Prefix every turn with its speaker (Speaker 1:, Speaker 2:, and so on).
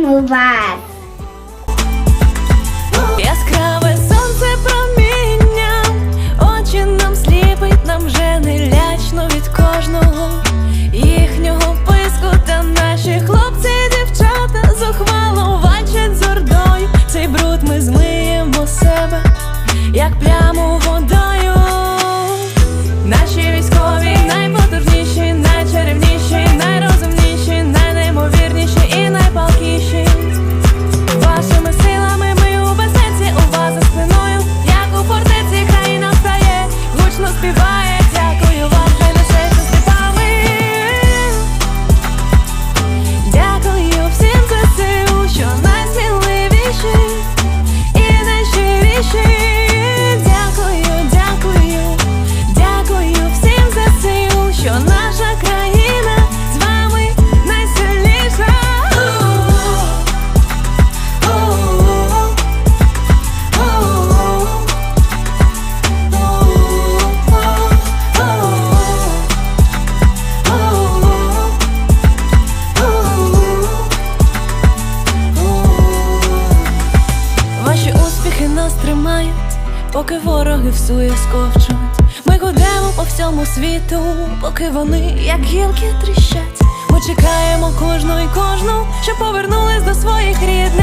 Speaker 1: любимо вас!
Speaker 2: Яскраве сонце проміння, очі нам сліпить, нам вже не лячно від кожного їхнього писку та наші хлопці і дівчата зухвало вачать ордою. Цей бруд ми змиємо себе, як пляму вода. Пасує, сковчуть. Ми гудемо по всьому світу, поки вони, як гілки, тріщать. Ми чекаємо кожну і кожну, що повернулись до своїх рідних.